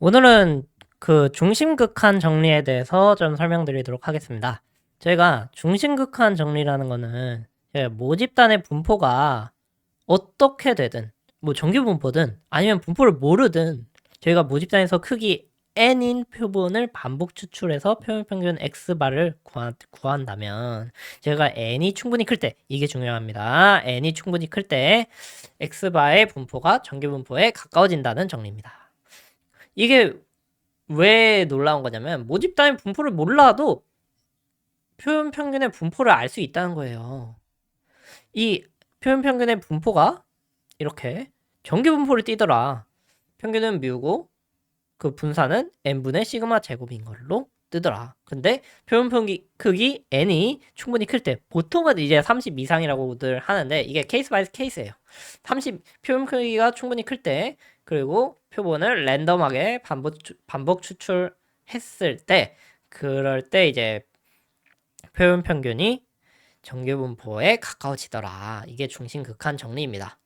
오늘은 그 중심극한 정리에 대해서 좀 설명드리도록 하겠습니다. 저희가 중심극한 정리라는 거는 예, 모집단의 분포가 어떻게 되든 뭐 정규 분포든 아니면 분포를 모르든 저희가 모집단에서 크기 n인 표본을 반복 추출해서 표본 평균 x바를 구한, 구한 다면 제가 n이 충분히 클 때 이게 중요합니다. n이 충분히 클 때 x바의 분포가 정규 분포에 가까워진다는 정리입니다. 이게 왜 놀라운 거냐면 모집단의 분포를 몰라도 표현 평균의 분포를 알 수 있다는 거예요. 이 표현 평균의 분포가 이렇게 정규 분포를 띄더라. 평균은 뮤고 그 분산은 n분의 시그마 제곱인 걸로 뜨더라. 근데 표현 평균 크기 n이 충분히 클 때 보통은 이제 30 이상이라고들 하는데 이게 케이스 바이 케이스예요. 30 표현 크기가 충분히 클때 그리고 표본을 랜덤하게 반복, 추- 반복 추출했을 때 그럴 때 이제 표현 평균이 정규 분포에 가까워지더라. 이게 중심 극한 정리입니다.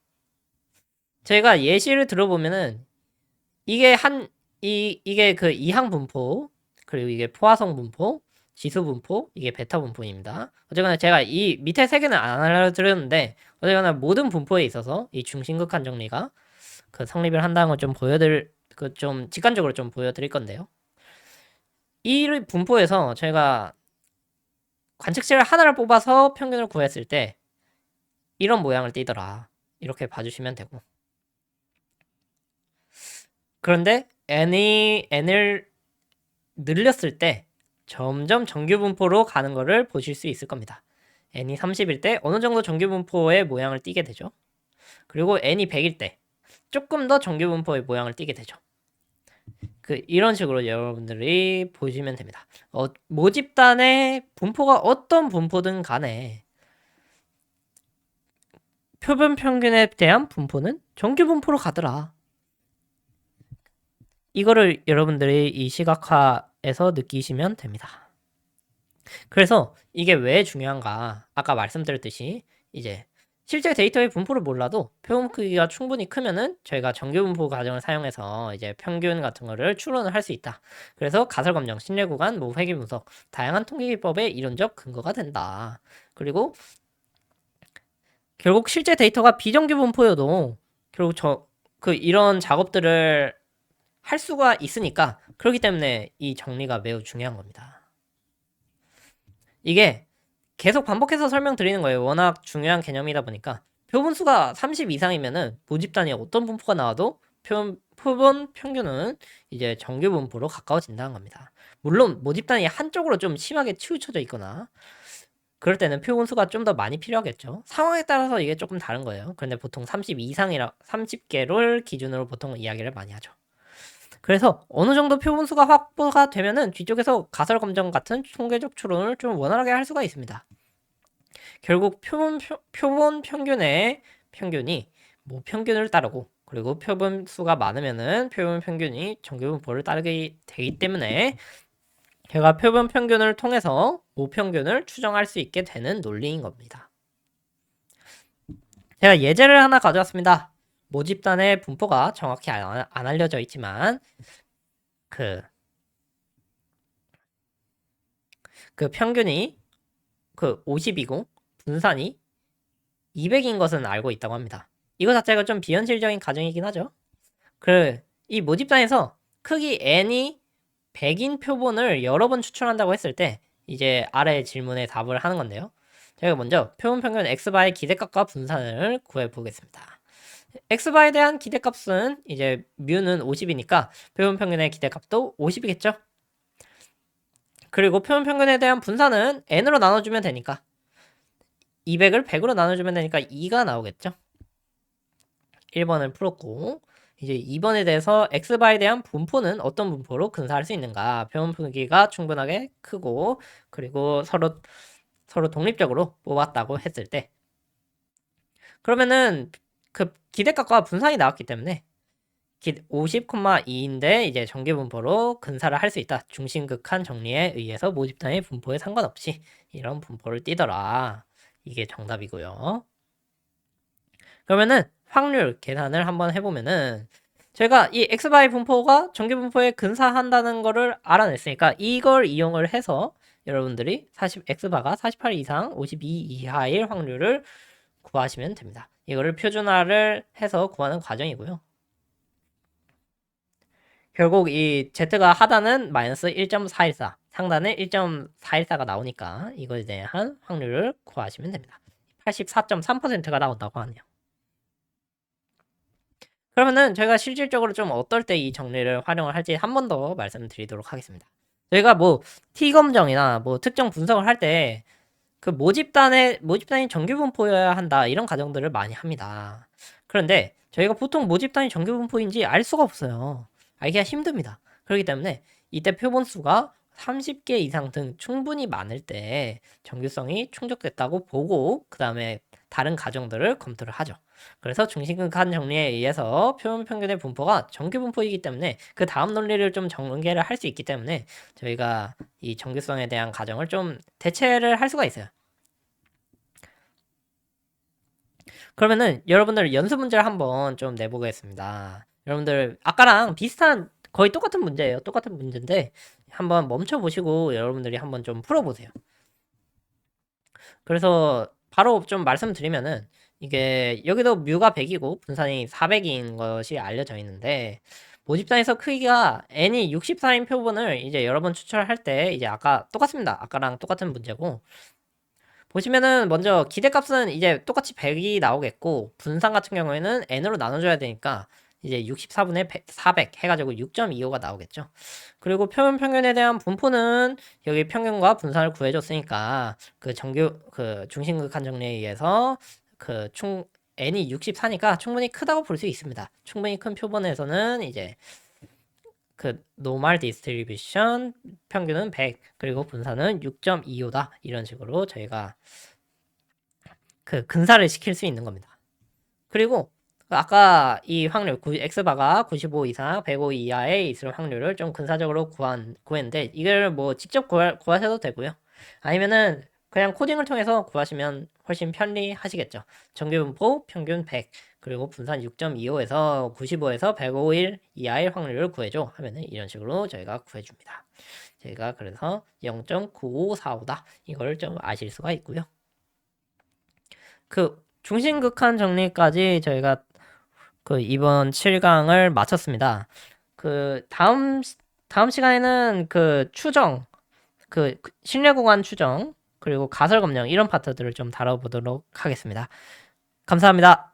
제가 예시를 들어보면은 이게 한 이 이게 그 이항 분포 그리고 이게 포화성 분포 지수 분포 이게 베타 분포입니다. 어쨌거나 제가 이 밑에 세 개는 안 알려드렸는데 어쨌거나 모든 분포에 있어서 이 중심 극한 정리가 그 성립을 한다는 걸 좀 보여드릴 그 좀 직관적으로 좀 보여드릴 건데요. 이 분포에서 저희가 관측실 하나를 뽑아서 평균을 구했을 때 이런 모양을 띠더라. 이렇게 봐주시면 되고. 그런데 n이 n을 늘렸을 때 점점 정규 분포로 가는 거를 보실 수 있을 겁니다. n이 30일 때 어느 정도 정규 분포의 모양을 띠게 되죠. 그리고 n이 100일 때 조금 더 정규 분포의 모양을 띠게 되죠. 그 이런 식으로 여러분들이 보시면 됩니다. 어, 모집단의 분포가 어떤 분포든 간에 표본 평균에 대한 분포는 정규 분포로 가더라. 이거를 여러분들이 이 시각화에서 느끼시면 됩니다. 그래서 이게 왜 중요한가? 아까 말씀드렸듯이 이제 실제 데이터의 분포를 몰라도 표본 크기가 충분히 크면은 저희가 정규 분포 과정을 사용해서 이제 평균 같은 거를 추론을 할 수 있다. 그래서 가설 검정, 신뢰 구간, 뭐 회귀 분석, 다양한 통계 기법의 이론적 근거가 된다. 그리고 결국 실제 데이터가 비정규 분포여도 결국 저 그 이런 작업들을 할 수가 있으니까 그렇기 때문에 이 정리가 매우 중요한 겁니다. 이게 계속 반복해서 설명드리는 거예요. 워낙 중요한 개념이다 보니까 표본 수가 30 이상이면은 모집단이 어떤 분포가 나와도 표본, 표본 평균은 이제 정규 분포로 가까워진다는 겁니다. 물론 모집단이 한쪽으로 좀 심하게 치우쳐져 있거나 그럴 때는 표본 수가 좀 더 많이 필요하겠죠. 상황에 따라서 이게 조금 다른 거예요. 그런데 보통 30 이상이라 30개를 기준으로 보통 이야기를 많이 하죠. 그래서 어느 정도 표본 수가 확보가 되면은 뒤쪽에서 가설 검정 같은 통계적 추론을 좀 원활하게 할 수가 있습니다. 결국 표본 표, 표본 평균의 평균이 모 평균을 따르고 그리고 표본 수가 많으면은 표본 평균이 정규 분포를 따르게 되기 때문에 제가 표본 평균을 통해서 모 평균을 추정할 수 있게 되는 논리인 겁니다. 제가 예제를 하나 가져왔습니다. 모집단의 분포가 정확히 안, 안 알려져 있지만 그, 그 평균이 그 50이고 분산이 200인 것은 알고 있다고 합니다. 이거 자체가 좀 비현실적인 가정이긴 하죠. 그, 이 모집단에서 크기 n이 100인 표본을 여러 번 추출한다고 했을 때 이제 아래 질문에 답을 하는 건데요. 제가 먼저 표본 평균 x바의 기대값과 분산을 구해 보겠습니다. X바에 대한 기대값은 이제 뮤는 50이니까 표본 평균의 기대값도 50이겠죠? 그리고 표본 평균에 대한 분산은 n으로 나눠주면 되니까 200을 100으로 나눠주면 되니까 2가 나오겠죠? 1번을 풀었고 이제 2번에 대해서 x바에 대한 분포는 어떤 분포로 근사할 수 있는가? 표본 크기가 충분하게 크고 그리고 서로 서로 독립적으로 뽑았다고 했을 때 그러면은 그 기대값과 분산이 나왔기 때문에 50,2인데 이제 정규 분포로 근사를 할 수 있다. 중심극한 정리에 의해서 모집단의 분포에 상관없이 이런 분포를 띄더라. 이게 정답이고요. 그러면은 확률 계산을 한번 해보면은 제가 이 x바이 분포가 정규 분포에 근사한다는 거를 알아냈으니까 이걸 이용을 해서 여러분들이 40 x바가 48 이상 52 이하일 확률을 구하시면 됩니다. 이거를 표준화를 해서 구하는 과정이고요. 결국 이 z가 하단은 마이너스 1.414, 상단은 1.414가 나오니까 이거에 대한 확률을 구하시면 됩니다. 84.3%가 나온다고 하네요. 그러면은 저희가 실질적으로 좀 어떨 때 이 정리를 활용을 할지 한 번 더 말씀드리도록 하겠습니다. 저희가 뭐 T 검정이나 뭐 특정 분석을 할때 그 모집단의 모집단이 정규 분포여야 한다 이런 가정들을 많이 합니다. 그런데 저희가 보통 모집단이 정규 분포인지 알 수가 없어요. 알기가 힘듭니다. 그렇기 때문에 이때 표본 수가 30개 이상 등 충분히 많을 때 정규성이 충족됐다고 보고 그 다음에 다른 가정들을 검토를 하죠. 그래서 중심극한 정리에 의해서 표본 평균의 분포가 정규 분포이기 때문에 그 다음 논리를 좀 전개를 할 수 있기 때문에 저희가 이 정규성에 대한 가정을 좀 대체를 할 수가 있어요. 그러면은 여러분들 연습 문제를 한번 좀 내보겠습니다. 여러분들 아까랑 비슷한 거의 똑같은 문제예요. 똑같은 문제인데 한번 멈춰 보시고 여러분들이 한번 좀 풀어 보세요. 그래서 바로 좀 말씀드리면은 이게 여기도 뮤가 100이고 분산이 400인 것이 알려져 있는데 모집단에서 크기가 n이 64인 표본을 이제 여러 번 추출할 때 이제 아까 똑같습니다. 아까랑 똑같은 문제고 보시면은 먼저 기대값은 이제 똑같이 100이 나오겠고 분산 같은 경우에는 n으로 나눠줘야 되니까 이제 64분의 100, 400 해가지고 6.25가 나오겠죠. 그리고 표면 평균에 대한 분포는 여기 평균과 분산을 구해줬으니까 그 정규 그 중심극한 정리에 의해서 그총 n이 64니까 충분히 크다고 볼 수 있습니다. 충분히 큰 표본에서는 이제 그 노멀 디스트리뷰션 평균은 100 그리고 분산은 6.25다 이런 식으로 저희가 그 근사를 시킬 수 있는 겁니다. 그리고 아까 이 확률 x바가 95 이상 105 이하에 있을 확률을 좀 근사적으로 구한 구했는데 이걸 뭐 직접 구하, 구하셔도 되고요. 아니면은 그냥 코딩을 통해서 구하시면 훨씬 편리하시겠죠. 정규분포 평균 100 그리고 분산 6.25에서 95에서 105일 이하의 확률을 구해줘 하면은 이런 식으로 저희가 구해줍니다. 저희가 그래서 0.9545다 이걸 좀 아실 수가 있고요. 그 중심극한 정리까지 저희가 그 이번 7강을 마쳤습니다. 그 다음 다음 시간에는 그 추정 그 신뢰 구간 추정 그리고 가설 검정 이런 파트들을 좀 다뤄보도록 하겠습니다. 감사합니다.